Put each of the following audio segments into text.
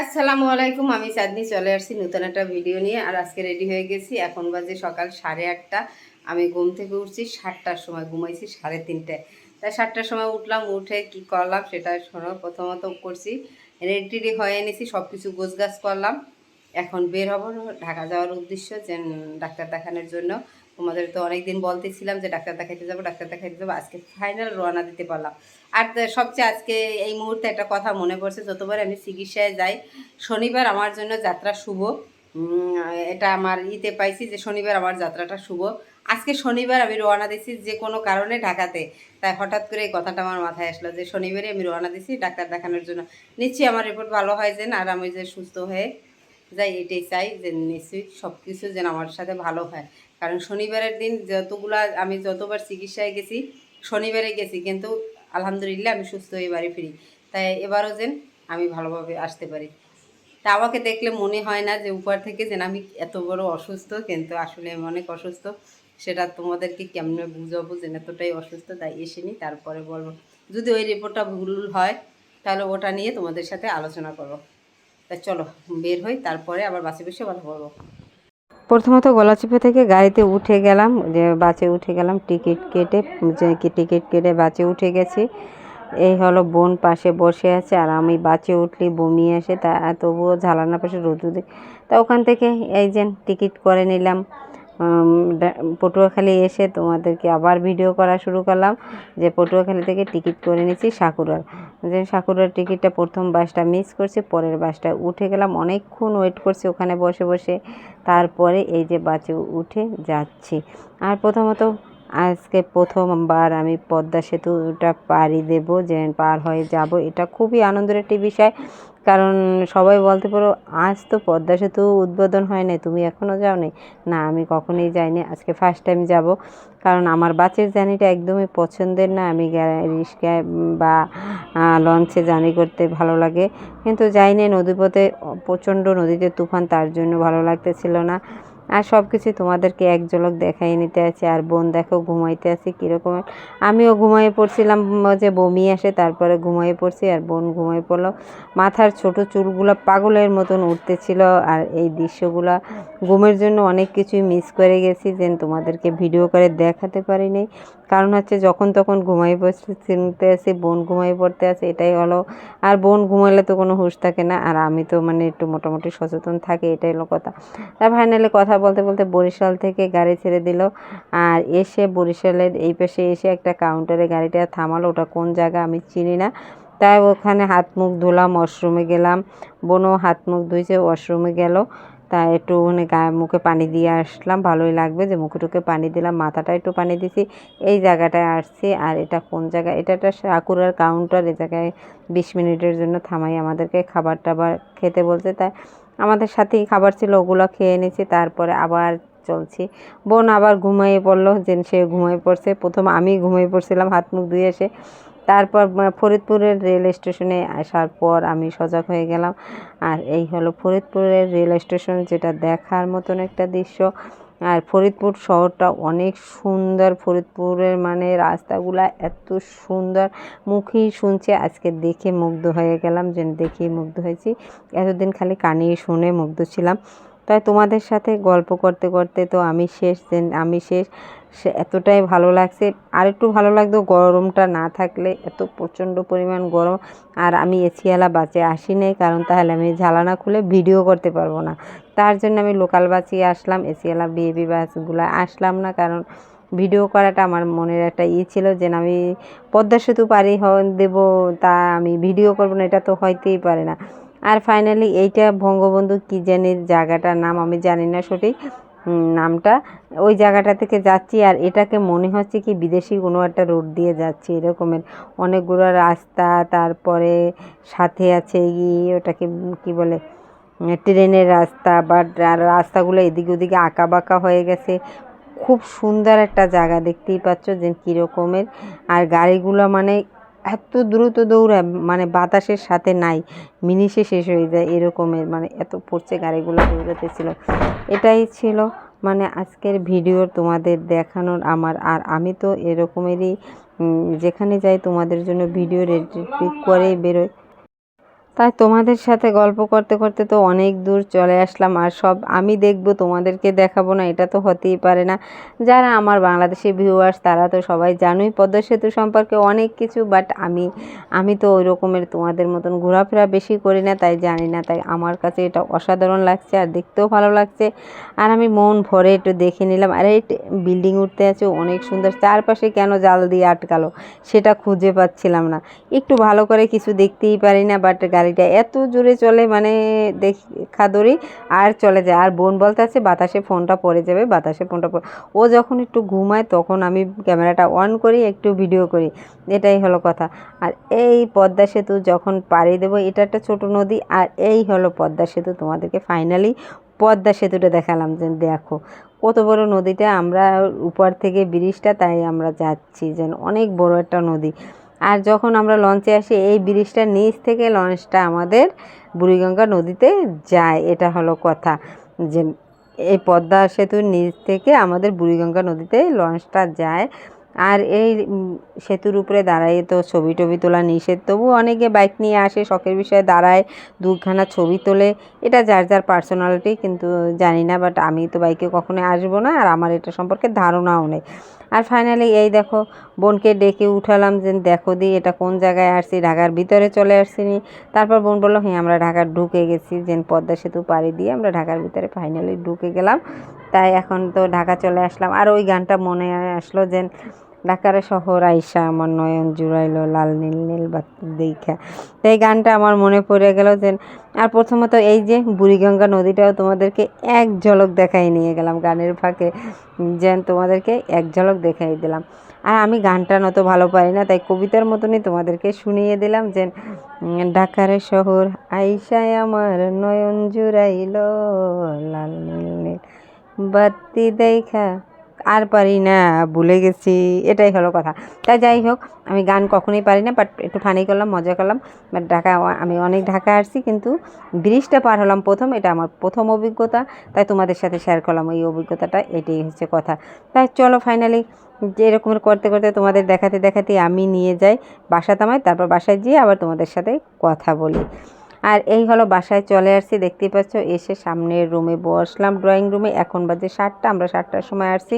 আসসালামু আলাইকুম, আমি চাঁদনি চলে আসছি নতুন একটা ভিডিও নিয়ে। আর আজকে রেডি হয়ে গেছি। এখন বাজে সকাল সাড়ে আটটা। আমি ঘুম থেকে উঠছি সাতটার সময়, ঘুমাইছি সাড়ে তিনটায় তাই সাতটার সময় উঠলাম, উঠে কি করলাম সেটা শোনো, প্রথমত করছি রেডি টেডি হয়ে এনেছি সব কিছু গোছগাছ করলাম। এখন বের হব ঢাকা যাওয়ার উদ্দেশ্য যে ডাক্তার দেখানোর জন্য। তোমাদের তো অনেকদিন বলতেছিলাম যে ডাক্তার দেখাইতে যাব, ডাক্তার দেখাইতে যাব, আজকে ফাইনাল রওনা দিতে পারলাম। আর সবচেয়ে আজকে এই মুহূর্তে একটা কথা মনে পড়ছে, যতবার আমি চিকিৎসায় যাই, শনিবার আমার জন্য যাত্রা শুভ। এটা আমার ইতে পাইছি যে শনিবার আমার যাত্রাটা শুভ। আজকে শনিবার আমি রওনা দিছি যে কোনো কারণে ঢাকাতে। তাই হঠাৎ করে এই কথাটা আমার মাথায় আসলো যে শনিবারে আমি রওনা দিছি ডাক্তার দেখানোর জন্য। নিশ্চয়ই আমার রিপোর্ট ভালো হয় যেন, আর আমি যে সুস্থ হয়ে যাই, এটাই চাই যে নিশ্চয়ই সব কিছু যেন আমার সাথে ভালো হয়। কারণ শনিবারের দিন যতগুলা আমি যতবার চিকিৎসায় গেছি, শনিবারে গেছি, কিন্তু আলহামদুলিল্লাহ আমি সুস্থ হয়ে বাড়ি ফিরি। তাই এবারও যেন আমি ভালোভাবে আসতে পারি। তা আমাকে দেখলে মনে হয় না যে উপর থেকে যেন আমি এত বড় অসুস্থ, কিন্তু আসলে আমি অনেক অসুস্থ। সেটা তোমাদেরকে কেমনে বুঝাবো যে এতটাই অসুস্থ, তাই এসে নি তারপরে বলব। যদি ওই রিপোর্টটা ভুল হয়, তাহলে ওটা নিয়ে তোমাদের সাথে আলোচনা করব। তা চলো, বের হই, তারপরে আবার বাসে বসে কথা বলব। প্রথমত গলা চিপে থেকে গাড়িতে উঠে গেলাম, যে বাসে উঠে গেলাম, টিকিট কেটে, যে টিকিট কেটে বাসে উঠে গেছি। এই হলো বোন পাশে বসে আছে, আর আমি বাসে উঠলি বমি আসে তা, তবুও ঝালানা পাশে রোদ দিই তা ওখান থেকে এই যে টিকিট করে নিলাম। পটুয়াখালী এসে তোমাদেরকে আবার ভিডিও করা শুরু করলাম যে পটুয়াখালী থেকে টিকিট করে নিয়েছি সাকুরার। যে সাকুরার টিকিটটা প্রথম বাসটা মিস করছি, পরের বাসটা উঠে গেলাম। অনেকক্ষণ ওয়েট করছি ওখানে বসে বসে। তারপরে এই যে বাসে উঠে যাচ্ছি। আর প্রথমত আজকে প্রথমবার আমি পদ্মা সেতুটা পাড়ি দেব, যে পার হয়ে যাব। এটা খুবই আনন্দের একটি বিষয়, কারণ সবাই বলতে পারো, আজ তো পদ্মা সেতু উদ্বোধন হয় নাই তুমি এখনও যাওনি? না, আমি কখনোই যাইনি, আজকে ফার্স্ট টাইম যাব। কারণ আমার বাসের জার্নিটা একদমই পছন্দের না, আমি রিক্সায় বা লঞ্চে জার্নি করতে ভালো লাগে। কিন্তু যাইনি, নদীপথে, প্রচণ্ড নদীতে তুফান, তার জন্য ভালো লাগতেছিল না। আর সব কিছু তোমাদেরকে এক ঝলক দেখাই নিতে আছে, আর বোন দেখো ঘুমাইতে আছে কীরকম। আমিও ঘুমাইয়ে পড়ছিলাম যে বমি আসে তারপরে ঘুমাইয়ে পড়ছি, আর বোন ঘুমাই পড়ল। মাথার ছোট চুলগুলো পাগলের মতন উঠতেছিল, আর এই দৃশ্যগুলো ঘুমের জন্য অনেক কিছুই মিস করে গেছি, যেন তোমাদেরকে ভিডিও করে দেখাতে পারিনি কারণ হচ্ছে যখন তখন ঘুমাই পড়তে চিনতে আসি বোন ঘুমাই পড়তে আছে, এটাই হলো। আর বোন ঘুমাইলে তো কোনো হুঁশ থাকে না, আর আমি তো মানে একটু মোটামুটি সচেতন থাকি, এটাই হলো কথা। তার ফাইনালি কথা বলতে বলতে বরিশাল থেকে গাড়ি ছেড়ে দিল। আর এসে বরিশালের এই পাশে এসে একটা কাউন্টারে গাড়িটা থামালো। ওটা কোন জায়গা আমি চিনি না। তাই ওখানে হাত মুখ ধুলাম ওয়াশরুমে গেলাম। বোনও হাত মুখ ধুইছে ওয়াশরুমে গেল। তা একটু ওখানে গায়ে মুখে পানি দিয়ে আসলাম। ভালোই লাগবে যে মুখে টুকে পানি দিলাম, মাথাটা একটু পানি দিছি। এই জায়গাটায় আসছি। আর এটা কোন জায়গা? এটা একটা সাকুরার কাউন্টার এই জায়গায় বিশ মিনিটের জন্য থামাই আমাদেরকে। খাবার টাবার খেতে বলছে। তাই আমাদের সাথেই খাবার ছিল, ওগুলো খেয়ে নিয়েছি তারপরে আবার চলছি। বোন আবার ঘুমিয়ে পড়ল যে সে ঘুমিয়ে পড়ছে। প্রথম আমি ঘুমিয়ে পড়ছিলাম, হাত মুখ ধুয়ে এসে। তারপর ফরিদপুরের রেল স্টেশনে আসার পর আমি সজাগ হয়ে গেলাম। আর এই হলো ফরিদপুরের রেল স্টেশন, যেটা দেখার মতন একটা দৃশ্য। আর ফরিদপুর শহরটা অনেক সুন্দর। ফরিদপুরের মানে রাস্তাগুলো এত সুন্দর। মুখেই শুনছে, আজকে দেখে মুগ্ধ হয়ে গেলাম, যে দেখেই মুগ্ধ হয়েছি। এতদিন খালি কানে শুনে মুগ্ধ ছিলাম। তাই তোমাদের সাথে গল্প করতে করতে তো আমি শেষ আমি শেষ। সে এতটাই ভালো লাগছে। আর একটু ভালো লাগতো গরমটা না থাকলে, এত প্রচণ্ড পরিমাণ গরম। আর আমি এসিওয়ালা বাসে আসি নাই, কারণ তাহলে আমি ঝালানা খুলে ভিডিও করতে পারব না। তার জন্য আমি লোকাল বাসে আসলাম এসিওয়ালা বিএবি বাসগুলো আসলাম না, কারণ ভিডিও করাটা আমার মনের একটা ই ছিল যে আমি পদ্মা সেতু পারি দেবো, তা আমি ভিডিও করব না, এটা তো হইতেই পারে না। আর ফাইনালি এইটা বঙ্গবন্ধু কী জানি জায়গাটার নাম আমি জানি না সঠিক। নামটা ওই জায়গাটা থেকে যাচ্ছি আর এটাকে মনে হচ্ছে কি বিদেশি কোনো একটা রোড দিয়ে যাচ্ছি এরকমের। অনেকগুলো রাস্তা, তারপরে সাথে আছে ই ওটাকে কি বলে ট্রেনের রাস্তা বা রাস্তাগুলো এদিকে ওদিকে আঁকা বাঁকা হয়ে গেছে। খুব সুন্দর একটা জায়গা দেখতেই পাচ্ছ যে কীরকমের। আর গাড়িগুলো মানে এত দ্রুত দৌড়ায় মানে বাতাসের সাথে নাই মিনিশে শেষ হয়ে যায় এরকমের মানে এত পড়ছে গাড়িগুলো দৌড়াতেছিল এটাই ছিল মানে আজকের ভিডিও তোমাদের দেখানোর আমার। আর আমি তো এরকমেরই যেখানে যাই তোমাদের জন্য ভিডিও রেডি করেই বেরোই। তাই তোমাদের সাথে গল্প করতে করতে তো অনেক দূর চলে আসলাম, আর সব আমি দেখব, তোমাদেরকে দেখাবো না, এটা তো হতেই পারে না। যারা আমার বাংলাদেশি ভিউয়ার্স তারা তো সবাই জানোই পদ্মা সেতু সম্পর্কে অনেক কিছু বাট আমি আমি তো ওই রকমের তোমাদের মতন ঘোরাফেরা বেশি করি না, তাই জানি না, তাই আমার কাছে এটা অসাধারণ লাগছে, আর দেখতেও ভালো লাগছে। আর আমি মন ভরে একটু দেখে নিলাম, আর এই বিল্ডিং উঠতে আছে, অনেক সুন্দর, চারপাশে কেন জাল দিয়ে আটকালো, সেটা খুঁজে পাচ্ছিলাম না। একটু ভালো করে কিছু দেখতেই পারি না বাট গাড়িটা এত জোরে চলে মানে দেখা দড়ি আর চলে যায়। আর বোন বলতে আছে, বাতাসে ফোনটা পড়ে যাবে, বাতাসে ফোনটা পড়ে ও যখন একটু ঘুমায়, তখন আমি ক্যামেরাটা অন করি, একটু ভিডিও করি। এটাই হলো কথা। আর এই পদ্মা সেতু যখন পাড়ি দেবো, এটা একটা ছোটো নদী, আর এই হলো পদ্মা সেতু। তোমাদেরকে ফাইনালি পদ্মা সেতুটা দেখালাম যে দেখো। কত বড় নদীটা, আমরা উপর থেকে ব্রিজটা, তাই আমরা যাচ্ছি যেন অনেক বড় একটা নদী। আর যখন আমরা লঞ্চে আসি, এই ব্রিজটার নিচ থেকে লঞ্চটা আমাদের বুড়িগঙ্গা নদীতে যায়, এটা হলো কথা। যে এই পদ্মা সেতুর নিচ থেকে আমাদের বুড়িগঙ্গা নদীতে লঞ্চটা যায়। আর এই সেতুর উপরে দাঁড়ায় তো ছবি টবি তোলা নিষেধ। তবু অনেকে বাইক নিয়ে আসে, শখের বিষয়ে দাঁড়ায়, দুখানা ছবি তোলে। এটা যার যার পার্সোনালিটি কিন্তু জানি না বাট আমি তো বাইকে কখনো আসব না। আর আমার এটা সম্পর্কে ধারণাও নেই। আর ফাইনালি এই দেখো, বোনকে ডেকে উঠালাম যে দেখো দি এটা কোন জায়গায় আসছি, ঢাকার ভিতরে চলে আসছি নি। তারপর বোন বলল হ্যাঁ আমরা ঢাকার ঢুকে গেছি যে পদ্মা সেতু পাড়ি দিয়ে আমরা ঢাকার ভিতরে ফাইনালি ঢুকে গেলাম। তাই এখন তো ঢাকা চলে আসলাম। আর ওই গানটা মনে আসলো যে ঢাকার শহর আইসা আমার নয়ন জুড়াইলো লাল, নীল নীল বাতি দেখা তো এই গানটা আমার মনে পড়ে গেল যে, আর প্রথমত এই যে বুড়িগঙ্গা নদীটাও তোমাদেরকে এক ঝলক দেখাই নিয়ে গেলাম গানের ফাঁকে, যেন তোমাদেরকে এক ঝলক দেখাই দিলাম। আর আমি গানটা নত ভালো পারি না, তাই কবিতার মতনই তোমাদেরকে শুনিয়ে দিলাম যে ঢাকার শহর আইসায় আমার নয়ন জুড়াইল লাল, নীল নীল, বাতি দেখা আর পারি না, ভুলে গেছি, এটাই হলো কথা। তাই যাই হোক, আমি গান কখনোই পারি না বাট একটু ফানি করলাম, মজা করলাম। বাট ঢাকা, আমি অনেক ঢাকা আসছি, কিন্তু ব্রিজটা পার হলাম প্রথম, এটা আমার প্রথম অভিজ্ঞতা। তাই তোমাদের সাথে শেয়ার করলাম এই অভিজ্ঞতাটা, এটাই হচ্ছে কথা। তাই চলো ফাইনালি যে এরকম করতে করতে তোমাদের দেখাতে দেখাতে আমি নিয়ে যাই বাসা তামাই তারপর বাসায় গিয়ে আবার তোমাদের সাথে কথা বলি। আর এই হলো বাসায় চলে আসছি, দেখতেই পাচ্ছ, এসে সামনের রুমে বসলাম। ড্রয়িং রুমে এখন বাজে সাতটা, আমরা সাতটার সময় আসছি।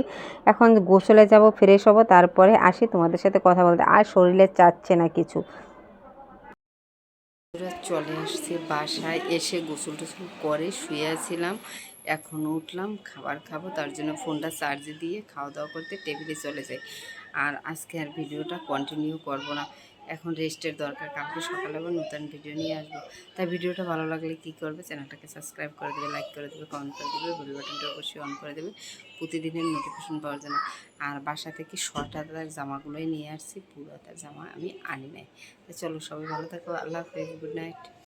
এখন গোসলে যাব ফ্রেশ হব, তারপরে আসি তোমাদের সাথে কথা বলতে। আর শরীরে চাচ্ছে না কিছু। চলে আসছি বাসায়, এসে গোসল টোসল করে শুয়েছিলাম এখন উঠলাম, খাবার খাব, তার জন্য ফোনটা চার্জে দিয়ে খাওয়া দাওয়া করতে টেবিলে চলে যাই। আর আজকে আর ভিডিওটা কন্টিনিউ করব না। এখন রেস্টের দরকার, কালকে সকালে আবার নতুন ভিডিও নিয়ে আসব। তাই ভিডিওটা ভালো লাগলে কী করবে চ্যানেলটাকে সাবস্ক্রাইব করে দেবে লাইক করে দেবে কমেন্ট করে দেবে বেল বাটনটা অবশ্যই অন করে দেবে, প্রতিদিনের নোটিফিকেশন পাওয়ার জন্য। আর বাসা থেকে শর্ট হাতার জামাগুলোই নিয়ে আসছি পুরো হাতার জামা আমি আনি নাই। চলো সবাই ভালো থাকো, আল্লাহ হাফেজ গুড নাইট